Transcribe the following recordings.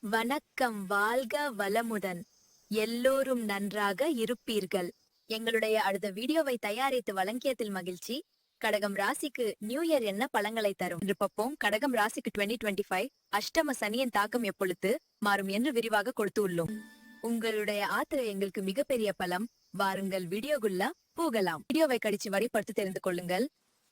வணக்கம் வாழ்க வளமுடன். எல்லோரும் நன்றாக இருப்பீர்கள். எங்களுடைய அடுத்த வீடியோவை தயாரித்து வழங்கியதில் மகிழ்ச்சி. கடகம் ராசிக்கு நியூ இயர் என்ன பழங்களை தரும் என்று பார்ப்போம். கடகம் ராசிக்கு 2025 டுவெண்ட்டி ஃபைவ் அஷ்டம சனியின் தாக்கம் எப்பொழுது? மாறும் என்று விரிவாக கொடுத்து உள்ளோம். உங்களுடைய ஆத்திரம் எங்களுக்கு மிகப்பெரிய பலம். வாருங்கள் வீடியோக்குள்ள போகலாம். வீடியோவை கடிச்சு வரிப்படுத்தி தெரிந்து கொள்ளுங்கள்.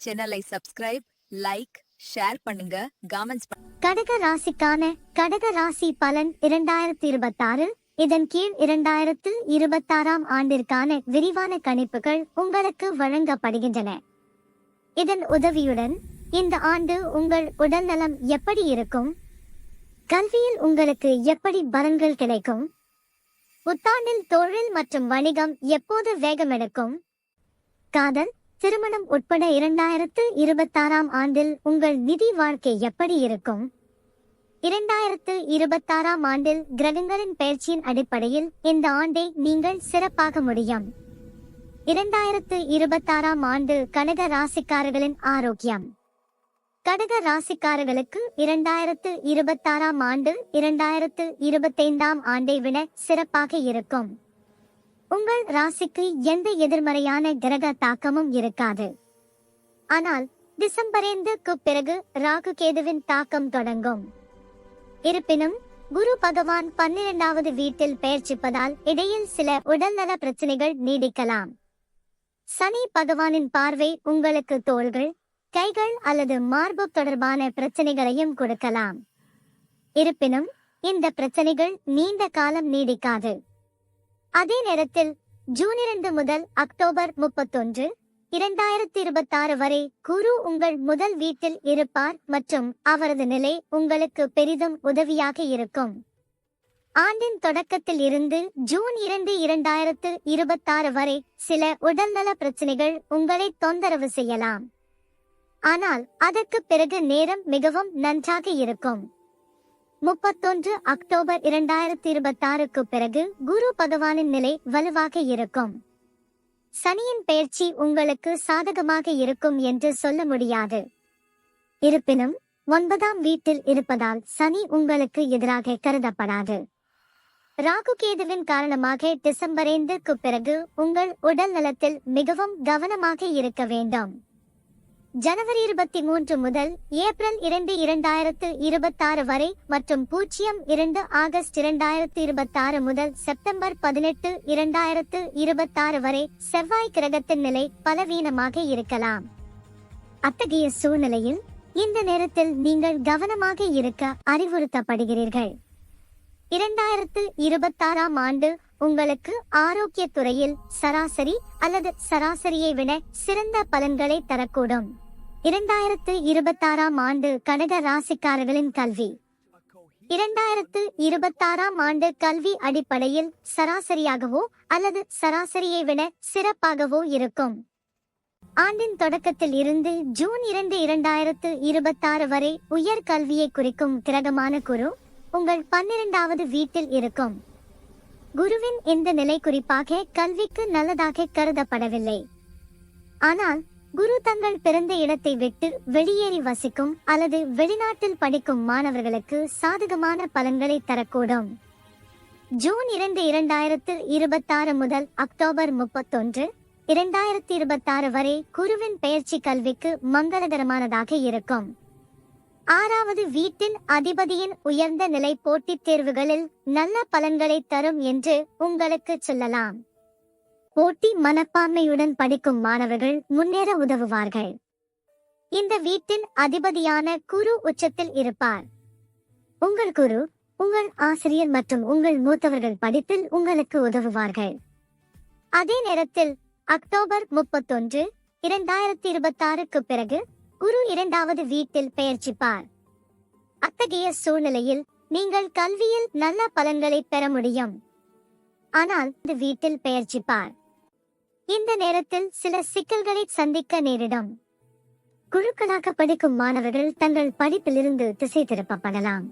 சேனலை சப்ஸ்கிரைப் லைக் ஷேர் பண்ணுங்க. கமெண்ட்ஸ் கடக ராசிக்கான கடக ராசி பலன் இரண்டாயிரத்தி இருபத்தாறு இதன் கீழ் இரண்டாயிரத்து இருபத்தாறாம் ஆண்டிற்கான விரிவான கணிப்புகள் உங்களுக்கு வழங்கப்படுகின்றன. இதன் உதவியுடன் இந்த ஆண்டு உங்கள் உடல்நலம் எப்படி இருக்கும்? கல்வியில் உங்களுக்கு எப்படி பலன்கள் கிடைக்கும்? புத்தாண்டில் தொழில் மற்றும் வணிகம் எப்போது வேகமெடுக்கும்? காதல் திருமணம் உட்பட இரண்டாயிரத்து இருபத்தாறாம் ஆண்டில் உங்கள் நிதி வாழ்க்கை எப்படி இருக்கும்? இரண்டாயிரத்து இருபத்தாறாம் ஆண்டில் கிரகங்களின் பயிற்சியின் அடிப்படையில் இந்த ஆண்டை நீங்கள் சிறப்பாக முடியும். இரண்டாயிரத்து இருபத்தாறாம் ஆண்டு கனக ராசிக்காரர்களின் ஆரோக்கியம். கடக ராசிக்காரர்களுக்கு இரண்டாயிரத்து இருபத்தாறாம் ஆண்டு இரண்டாயிரத்து இருபத்தைந்தாம் ஆண்டை விட சிறப்பாக இருக்கும். உங்கள் ராசிக்கு எந்த எதிர்மறையான கிரக தாக்கமும் இருக்காது. ஆனால் டிசம்பரேந்துக்கு பிறகு ராகு கேதுவின் தாக்கம் தொடங்கும். இருப்பினும் குரு பகவான் பன்னிரண்டாவது வீட்டில் பெயர்ச்சிப்பதால் இடையில் சில உடல்நல பிரச்சனைகள் நீடிக்கலாம். சனி பகவானின் பார்வை உங்களுக்கு தோள்கள் கைகள் அல்லது மார்பு தொடர்பான பிரச்சனைகளையும் கொடுக்கலாம். இருப்பினும் இந்த பிரச்சனைகள் நீண்ட காலம் நீடிக்காது. அதே நேரத்தில் ஜூன் இரண்டு முதல் அக்டோபர் முப்பத்தொன்று இரண்டாயிரத்தி இருபத்தாறு வரை குரு உங்கள் முதல் வீட்டில் இருப்பார் மற்றும் அவரது நிலை உங்களுக்கு பெரிதும் உதவியாக இருக்கும். ஆண்டின் தொடக்கத்தில் இருந்து ஜூன் இரண்டு இரண்டாயிரத்து இருபத்தாறு வரை சில உடல்நல பிரச்சனைகள் உங்களை தொந்தரவு செய்யலாம். ஆனால் அதற்கு பிறகு நேரம் மிகவும் நன்றாக இருக்கும். முப்பத்தொன்று அக்டோபர் இரண்டாயிரத்தி இருபத்தாறுக்கு பிறகு குரு பகவானின் நிலை வலுவாக இருக்கும். சனியின் பெயர்ச்சி உங்களுக்கு சாதகமாக இருக்கும் என்று சொல்ல முடியாது. இருப்பினும் ஒன்பதாம் வீட்டில் இருப்பதால் சனி உங்களுக்கு எதிராக கருதப்படாது. ராகு கேதுவின் காரணமாக டிசம்பர் ஐந்துக்கு பிறகு உங்கள் உடல் நலத்தில் மிகவும் கவனமாக இருக்க வேண்டும். ஜனவரி இருபத்தி மூன்று முதல் ஏப்ரல் இரண்டு இரண்டாயிரத்து இருபத்தாறு வரை மற்றும் பூஜ்ஜியம் இரண்டு ஆகஸ்ட் இரண்டாயிரத்து இருபத்தாறு முதல் செப்டம்பர் பதினெட்டு இரண்டாயிரத்து இருபத்தாறு வரை செவ்வாய் கிரகத்தின் நிலை பலவீனமாக இருக்கலாம். அத்தகைய சூழ்நிலையில் இந்த நேரத்தில் நீங்கள் கவனமாக இருக்க அறிவுறுத்தப்படுகிறீர்கள். இரண்டாயிரத்து இருபத்தாறாம் ஆண்டு உங்களுக்கு ஆரோக்கியத் துறையில் சராசரி அல்லது சராசரியை விட சிறந்த பலன்களை தரக்கூடும். இரண்டாயிரத்து இருபத்தாறாம் ஆண்டு கடக ராசிக்காரர்களின் கல்வி. இரண்டாயிரத்து இருபத்தாறாம் ஆண்டு கல்வி அடிப்படையில் சராசரியாகவோ அல்லது சராசரியை விட சிறப்பாகவோ இருக்கும். ஆண்டின் தொடக்கத்தில் இருந்து ஜூன் இரண்டு இரண்டாயிரத்து இருபத்தாறு வரை உயர் கல்வியை குறிக்கும் கிரகமான குரு உங்கள் பன்னிரண்டாவது வீட்டில் இருக்கும். குருவின் இந்த நிலை குறிப்பாக கல்விக்கு நல்லதாக கருதப்படவில்லை. ஆனால் குரு தங்கள் பிறந்த இடத்தை விட்டு வெளியேறி வசிக்கும் அல்லது வெளிநாட்டில் படிக்கும் மாணவர்களுக்கு சாதகமான பலன்களை தரக்கூடும். ஜூன் இரண்டு இரண்டாயிரத்து இருபத்தாறு முதல் அக்டோபர் முப்பத்தொன்று இரண்டாயிரத்தி இருபத்தாறு வரை குருவின் பெயர்ச்சி கல்விக்கு மங்களகரமானதாக இருக்கும். ஆறாவது வீட்டின் அதிபதியின் உயர்ந்த நிலை போட்டித் தேர்வுகளில் நல்ல பலன்களை தரும் என்று உங்களுக்கு சொல்லலாம். போட்டி மனப்பான்மையுடன் படிக்கும் மாணவர்கள் முன்னேற உதவுவார்கள். இந்த வீட்டின் அதிபதியான குரு உச்சத்தில் இருப்பார். உங்கள் குரு உங்கள் ஆசிரியர் மற்றும் உங்கள் மூத்தவர்கள் படிப்பில் உங்களுக்கு உதவுவார்கள். அதே நேரத்தில் அக்டோபர் முப்பத்தொன்று இரண்டாயிரத்தி இருபத்தாறுக்கு பிறகு குரு இரண்டாவது வீட்டில் பெயர்ச்சிப்பார். அத்தகைய சூழ்நிலையில் நீங்கள் கல்வியில் நல்ல பலன்களை பெற முடியும். ஆனால் இந்த வீட்டில் பெயர்ச்சிப்பார். இந்த நேரத்தில் சில சிக்கல்களை சந்திக்க நேரிடும். குழுக்களாக படிக்கும் மாணவர்கள் தங்கள் படிப்பிலிருந்து திசை திருப்பப்படலாம்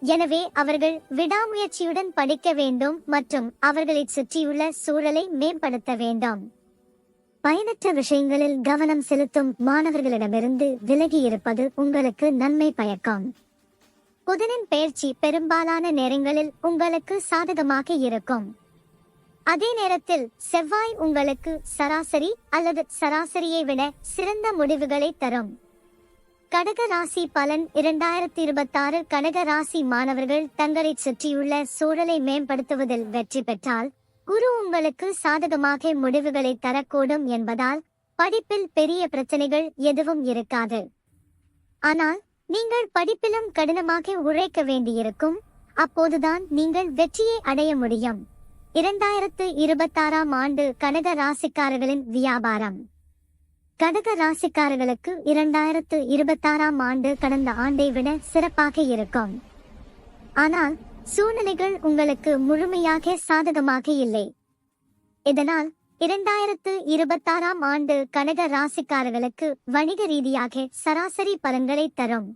எனவே அவர்கள் விடாமுயற்சியுடன் படிக்க வேண்டும் மற்றும் அவர்களை சுற்றியுள்ள சூழலை மேம்படுத்த வேண்டும். பயனற்ற விஷயங்களில் கவனம் செலுத்தும் மாணவர்களிடமிருந்து விலகி இருப்பது உங்களுக்கு நன்மை பயக்கும். புதனின் பயிற்சி பெரும்பாலான நேரங்களில் உங்களுக்கு சாதகமாக இருக்கும். அதே நேரத்தில் செவ்வாய் உங்களுக்கு சராசரி அல்லது சராசரியை விட சிறந்த முடிவுகளை தரும். கடக ராசி பலன் இரண்டாயிரத்தி இருபத்தாறு கடக ராசி மாணவர்கள் தங்களை சுற்றியுள்ள சூழலை மேம்படுத்துவதில் வெற்றி பெற்றால் குரு உங்களுக்கு சாதகமாக முடிவுகளை தரக்கூடும் என்பதால் படிப்பில் பெரிய பிரச்சனைகள் எதுவும் இருக்காது. ஆனால் நீங்கள் படிப்பிலும் கடினமாக உழைக்க வேண்டியிருக்கும். அப்போதுதான் நீங்கள் வெற்றியை அடைய முடியும். இரண்டாயிரத்து இருபத்தாறாம் ஆண்டு கடக ராசிக்காரர்களின் வியாபாரம். கடக ராசிக்காரர்களுக்கு இரண்டாயிரத்து இருபத்தாறாம் ஆண்டு கடந்த ஆண்டை விட சிறப்பாக இருக்கும். ஆனால் சூழ்நிலைகள் உங்களுக்கு முழுமையாக சாதகமாக இல்லை. இதனால் இரண்டாயிரத்து இருபத்தாறாம் ஆண்டு கனக ராசிக்காரர்களுக்கு வணிக ரீதியாக சராசரி பலன்களை தரும்.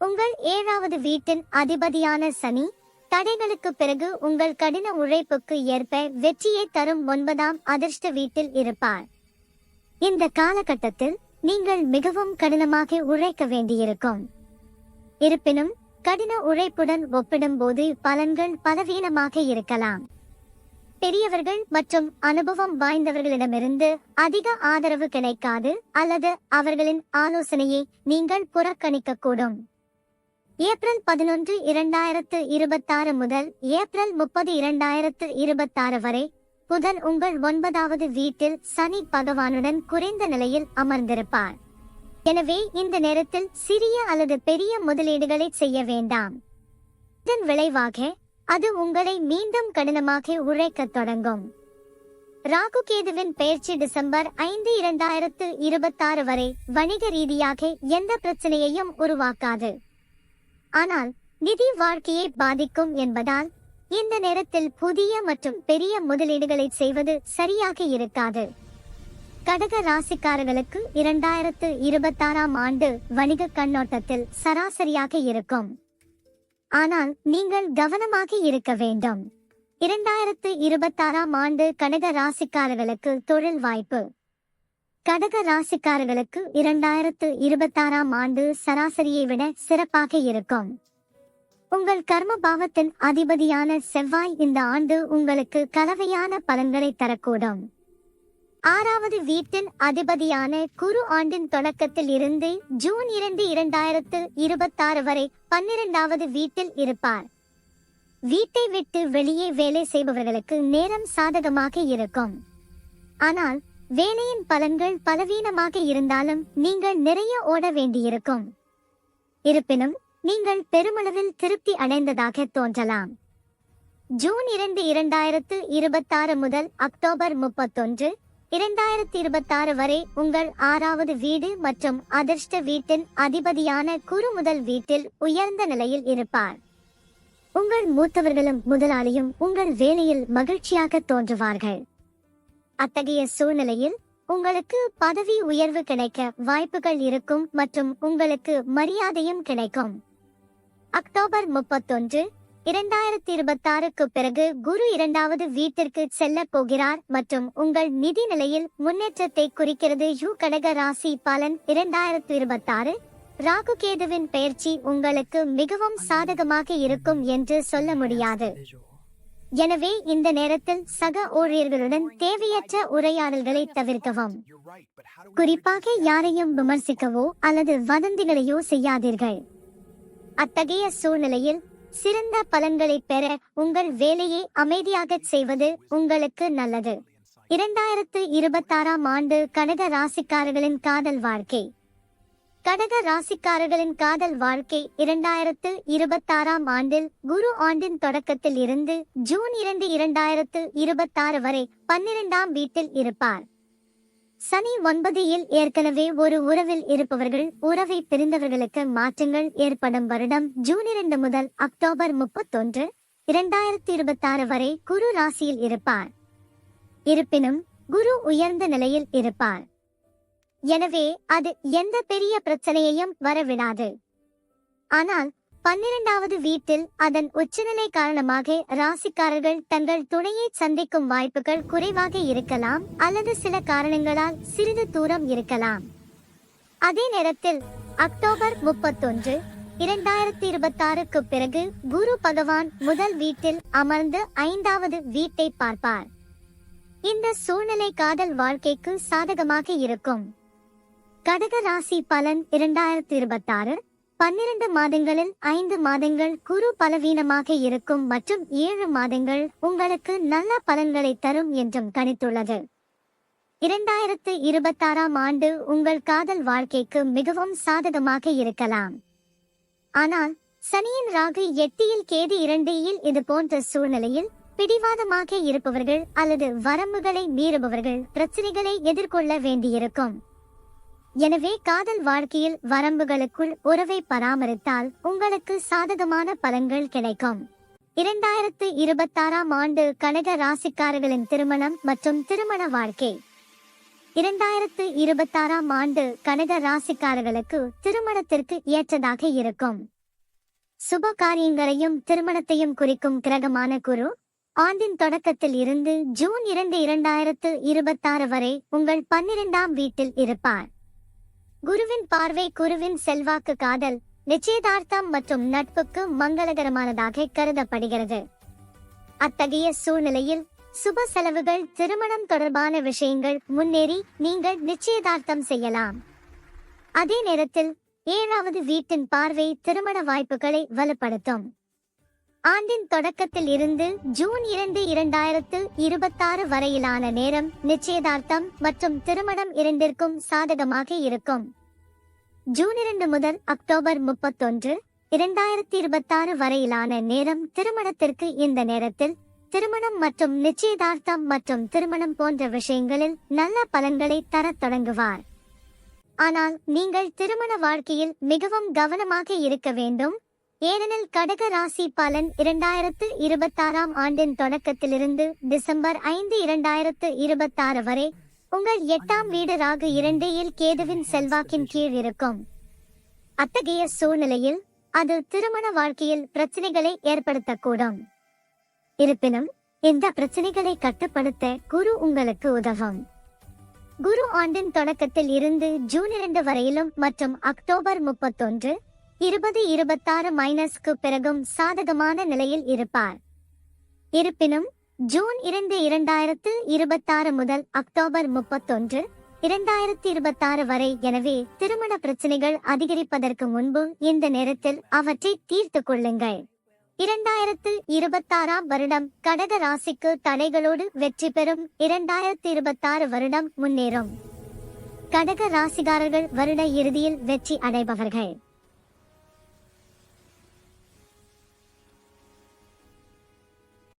உங்கள் ஏழாவது வீட்டின் அதிபதியான சனி தடைகளுக்கு பிறகு உங்கள் கடின உழைப்புக்கு ஏற்ப வெற்றியை தரும் ஒன்பதாம் அதிர்ஷ்ட வீட்டில் இருப்பார். இந்த காலகட்டத்தில் நீங்கள் மிகவும் கடினமாக உழைக்க வேண்டியிருக்கும். இருப்பினும் கடின உழைப்புடன் ஒப்பிடும்போது பலன்கள் பலவீனமாக இருக்கலாம். பெரியவர்கள் மற்றும் அனுபவம் வாய்ந்தவர்களிடமிருந்து அதிக ஆதரவு கிடைக்காது அல்லது அவர்களின் ஆலோசனையை நீங்கள் புறக்கணிக்கக்கூடும். ஏப்ரல் பதினொன்று இரண்டாயிரத்து இருபத்தாறு முதல் ஏப்ரல் முப்பது இரண்டாயிரத்து இருபத்தாறு வரை புதன் உங்கள் ஒன்பதாவது வீட்டில் சனி பகவானுடன் குறைந்த நிலையில் அமர்ந்திருப்பார். எனவே இந்த நேரத்தில் சிறிய அல்லது பெரிய முதலீடுகளை செய்ய வேண்டாம். இதன் விளைவாக அது உங்களை மீண்டும் கடினமாக உழைக்கத் தொடங்கும். ராகு கேதுவின் பெயர்ச்சி டிசம்பர் ஐந்து இரண்டாயிரத்து இருபத்தாறு வரை வணிக ரீதியாக எந்த பிரச்சனையையும் உருவாக்காது. ஆனால் நிதி வாழ்க்கையை பாதிக்கும் என்பதால் இந்த நேரத்தில் புதிய மற்றும் பெரிய முதலீடுகளை செய்வது சரியாக இருக்காது. கடக ராசிக்காரர்களுக்கு இரண்டாயிரத்து இருபத்தாறாம் ஆண்டு வணிக கண்ணோட்டத்தில் சராசரியாக இருக்கும். ஆனால் நீங்கள் கவனமாக இருக்க வேண்டும். இரண்டாயிரத்து இருபத்தாறாம் ஆண்டு கடக ராசிக்காரர்களுக்கு தொழில் வாய்ப்பு. கடக ராசிக்காரர்களுக்கு இரண்டாயிரத்து இருபத்தாறாம் ஆண்டு சராசரியை விட சிறப்பாக இருக்கும். உங்கள் கர்ம பாவத்தின் அதிபதியான செவ்வாய் இந்த ஆண்டு உங்களுக்கு கலவையான பலன்களை தரக்கூடும். ஆறாவது வீட்டின் அதிபதியான குரு ஆண்டின் தொடக்கத்தில் இருந்து ஜூன் இரண்டு இரண்டாயிரத்து இருபத்தாறு வரை பன்னிரண்டாவது வீட்டில் இருப்பார். வீட்டை விட்டு வெளியே வேலை செய்பவர்களுக்கு நேரம் சாதகமாக இருக்கும். ஆனால் வேலையின் பலன்கள் பலவீனமாக இருந்தாலும் நீங்கள் நிறைய ஓட வேண்டியிருக்கும். இருப்பினும் நீங்கள் பெருமளவில் திருப்தி அடைந்ததாக தோன்றலாம். ஜூன் இரண்டு இரண்டாயிரத்து இருபத்தாறு முதல் அக்டோபர் முப்பத்தொன்று இரண்டாயிரத்தி இருபத்தாறு வரை உங்கள் ஆறாவது வீடு மற்றும் அதிர்ஷ்ட வீட்டின் அதிபதியான குரு முதல் வீட்டில் உயர்ந்த நிலையில் இருப்பார். உங்கள் மூத்தவர்களும் முதலாளியும் உங்கள் வேலையில் மகிழ்ச்சியாக தோன்றுவார்கள். அத்தகைய சூழ்நிலையில் உங்களுக்கு பதவி உயர்வு கிடைக்க வாய்ப்புகள் இருக்கும் மற்றும் உங்களுக்கு மரியாதையும் கிடைக்கும். அக்டோபர் முப்பத்தொன்று இரண்டாயிரத்தி இருபத்தாறுக்கு பிறகு குரு இரண்டாவது வீட்டிற்கு செல்ல போகிறார் மற்றும் உங்கள் நிதி நிலையில் முன்னேற்றத்தை குறிக்கிறது யூ கடக ராசி பலன் இரண்டாயிரத்தி இருபத்தாறு ராகு கேதுவின் பெயர்ச்சி உங்களுக்கு மிகவும் சாதகமாக இருக்கும் என்று சொல்ல முடியாது. எனவே இந்த நேரத்தில் சக ஊழியர்களுடன் தேவையற்ற உரையாடல்களை தவிர்க்கவும். குறிப்பாக யாரையும் விமர்சிக்கவோ அல்லது வதந்திகளையோ செய்யாதீர்கள். அத்தகைய சூழ்நிலையில் சிறந்த பலன்களை பெற உங்கள் வேலையை அமைதியாகச் செய்வது உங்களுக்கு நல்லது. இரண்டாயிரத்து இருபத்தாறாம் ஆண்டு கடக ராசிக்காரர்களின் காதல் வாழ்க்கை. கடக ராசிக்காரர்களின் காதல் வாழ்க்கை இரண்டாயிரத்து இருபத்தாறாம் ஆண்டில் குரு ஆண்டின் தொடக்கத்தில் இருந்து ஜூன் இரண்டு இரண்டாயிரத்து இருபத்தாறு வரை பன்னிரெண்டாம் வீட்டில் இருப்பார். சனி ஒன்பதில் ஏற்கனவே ஒரு உறவில் இருப்பவர்கள் உறவை பிரிந்தவர்களுக்கு மாற்றங்கள் ஏற்படும் வருடம் ஜூன் இரண்டு முதல் அக்டோபர் முப்பத்தொன்று இரண்டாயிரத்தி இருபத்தாறு வரை குரு ராசியில் இருப்பார். இருப்பினும் குரு உயர்ந்த நிலையில் இருப்பார். எனவே அது எந்த பெரிய பிரச்சனையையும் வரவிடாது. ஆனால் பன்னிரண்டாவது வீட்டில் அதன் உச்சநிலை காரணமாக ராசிக்காரர்கள் தங்கள் துணையை சந்திக்கும் வாய்ப்புகள் குறைவாக இருக்கலாம் அல்லது சில காரணங்களால் சிறிது தூரம் இருக்கலாம். அதே நேரத்தில் அக்டோபர் முப்பத்தொன்று இரண்டாயிரத்தி இருபத்தாறுக்கு பிறகு குரு பகவான் முதல் வீட்டில் அமர்ந்து ஐந்தாவது வீட்டை பார்ப்பார். இந்த சூழ்நிலை காதல் வாழ்க்கைக்கு சாதகமாக இருக்கும். கடக ராசி பலன் இரண்டாயிரத்தி இருபத்தாறு பன்னிரண்டு மாதங்களில் ஐந்து மாதங்கள் குரு பலவீனமாக இருக்கும் மற்றும் ஏழு மாதங்கள் உங்களுக்கு நல்ல பலன்களை தரும் என்றும் கணித்துள்ளது. இரண்டாயிரத்து இருபத்தாறாம் ஆண்டு உங்கள் காதல் வாழ்க்கைக்கு மிகவும் சாதகமாக இருக்கலாம். ஆனால் சனியின் ராகு எட்டியில் கேது இரண்டியில் இது போன்ற சூழ்நிலையில் பிடிவாதமாக இருப்பவர்கள் அல்லது வரம்புகளை மீறுபவர்கள் பிரச்சனைகளை எதிர்கொள்ள வேண்டியிருக்கும். எனவே காதல் வாழ்க்கையில் வரம்புகளுக்குள் உறவை பராமரித்தால் உங்களுக்கு சாதகமான பலன்கள் கிடைக்கும். இரண்டாயிரத்து இருபத்தாறாம் ஆண்டு கனக ராசிக்காரர்களின் திருமணம் மற்றும் திருமண வாழ்க்கை. இரண்டாயிரத்து இருபத்தாறாம் ஆண்டு கனக ராசிக்காரர்களுக்கு திருமணத்திற்கு ஏற்றதாக இருக்கும். சுப காரியங்களையும் திருமணத்தையும் குறிக்கும் கிரகமான குரு ஆண்டின் தொடக்கத்தில் இருந்து ஜூன் இரண்டு இரண்டாயிரத்து இருபத்தாறு வரை உங்கள் பன்னிரெண்டாம் வீட்டில் இருப்பார். குருவின் பார்வை குருவின் செல்வாக்கு காதல் நிச்சயதார்த்தம் மற்றும் நட்புக்கு மங்களகரமானதாக கருதப்படுகிறது. அத்தகைய சூழ்நிலையில் சுப செலவுகள் திருமணம் தொடர்பான விஷயங்கள் முன்னேறி நீங்கள் நிச்சயதார்த்தம் செய்யலாம். அதே நேரத்தில் ஏழாவது வீட்டின் பார்வை திருமண வாய்ப்புகளை வலுப்படுத்தும். ஆண்டின் தொடக்கத்தில் இருந்து ஜூன் இரண்டு இரண்டாயிரத்து இருபத்தாறு வரையிலான நேரம் நிச்சயதார்த்தம் மற்றும் திருமணம் இரண்டிற்கும் சாதகமாக இருக்கும். ஜூன் இரண்டு முதல் அக்டோபர் முப்பத்தொன்று இரண்டாயிரத்தி இருபத்தாறு வரையிலான நேரம் திருமணத்திற்கு இந்த நேரத்தில் திருமணம் மற்றும் நிச்சயதார்த்தம் மற்றும் திருமணம் போன்ற விஷயங்களில் நல்ல பலன்களை தரத் தொடங்குவார். ஆனால் நீங்கள் திருமண வாழ்க்கையில் மிகவும் கவனமாக இருக்க வேண்டும். ஏனெனில் கடக ராசி பலன் இரண்டாயிரத்து இருபத்தாறாம் ஆண்டின் தொடக்கத்திலிருந்து டிசம்பர் ஐந்து இரண்டாயிரத்து இருபத்தாறு வரை உங்கள் எட்டாம் வீடு ராகு இரண்டையில் கேதுவின் செல்வாக்கின் கீழ் இருக்கும். அத்தகைய சூழ்நிலையில் அது திருமண வாழ்க்கையில் பிரச்சனைகளை ஏற்படுத்தக்கூடும். இருப்பினும் இந்த பிரச்சனைகளை கட்டுப்படுத்த குரு உங்களுக்கு உதவும். குரு ஆண்டின் தொடக்கத்தில் இருந்து ஜூன் இரண்டு வரையிலும் மற்றும் அக்டோபர் முப்பத்தொன்று இருபது இருபத்தாறு மைனஸ்க்கு பிறகும் சாதகமான நிலையில் இருப்பார். இருப்பினும் ஜூன் இரண்டு இரண்டாயிரத்து இருபத்தாறு முதல் அக்டோபர் முப்பத்தொன்று இரண்டாயிரத்தி இருபத்தாறு வரை. எனவே திருமண பிரச்சனைகள் அதிகரிப்பதற்கு முன்பு இந்த நேரத்தில் அவற்றை தீர்த்து கொள்ளுங்கள். இரண்டாயிரத்து இருபத்தாறாம் வருடம் கடக ராசிக்கு தடைகளோடு வெற்றி பெறும் இரண்டாயிரத்தி இருபத்தாறு வருடம் முன்னேறும். கடக ராசிகாரர்கள் வருட இறுதியில் வெற்றி அடைபவர்கள்.